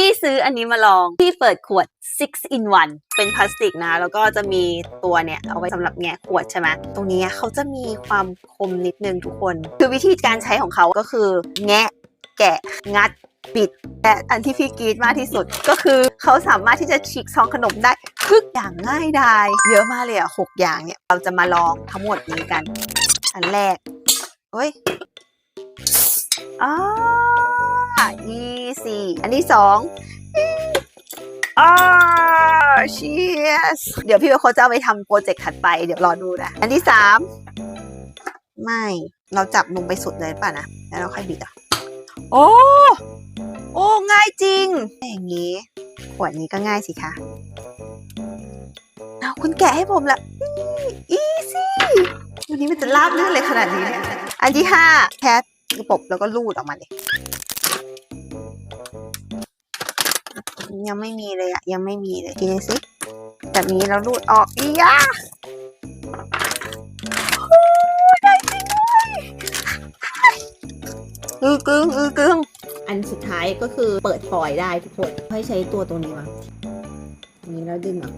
พี่ซื้ออันนี้มาลอง พี่เปิดขวด six in one เป็นพลาสติกนะ แล้วก็จะมีตัวเนี่ย เอาไว้สำหรับแงะขวดใช่ไหม ตรงนี้เขาจะมีความคมนิดนึงทุกคน คือวิธีการใช้ของเขาก็คือ แงะ แกะ งัด ปิด แต่อันที่พี่กรีดมากที่สุดก็คือเขาสามารถที่จะฉีกซองขนมได้ทุกอย่างง่ายดายเยอะมากเลยอะหกอย่างเนี่ย เราจะมาลองทั้งหมดนี้กัน อันแรกเฮ้ยอ่า easy อันที่สองอ่า cheers เดี๋ยวพี่ว่าเขาจะเอาไปทำโปรเจกต์ถัดไป เดี๋ยวรอดูนะ อันที่สามไม่ เราจับลงไปสุดเลยป่ะนะ แล้วเราค่อยบิดอะ โอ้ โอ้ ง่ายจริง อย่างนี้ ขวดนี้ก็ง่ายสิคะเอาคุณแกะให้ผมละอีซี่วันนี้มันจะลาบเลื่อนเลยขนาดนี้เนี่ยอันที่ห้าแคทกระปบแล้วก็ลูดออกมาเลย ยังไม่มีเลยอะยังไม่มีเลยทีนี้สิแบบนี้แล้วลูดออกอียาโอ้ยได้จริงด้วยอือกึ้งอือกึ้งอันสุดท้ายก็คือเปิดฟอยได้ทุกคน ให้ใช้ตัวตรงนี้มาอันนี้แล้วดึงออก